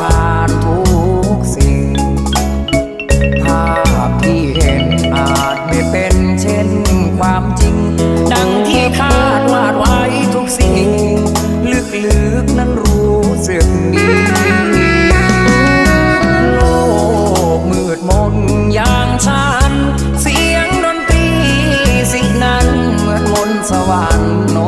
ผ่านทุกสิ่ง ภาพที่เห็นอาจไม่เป็นเช่นความจริง ดังที่คาดวาดไว้ทุกสิ่ง ลึกๆนั้นรู้สึกดีโลกมืดมนอย่างฉัน เสียงดนตรีสิ่งนั้นเหมือนมนสวรรค์โน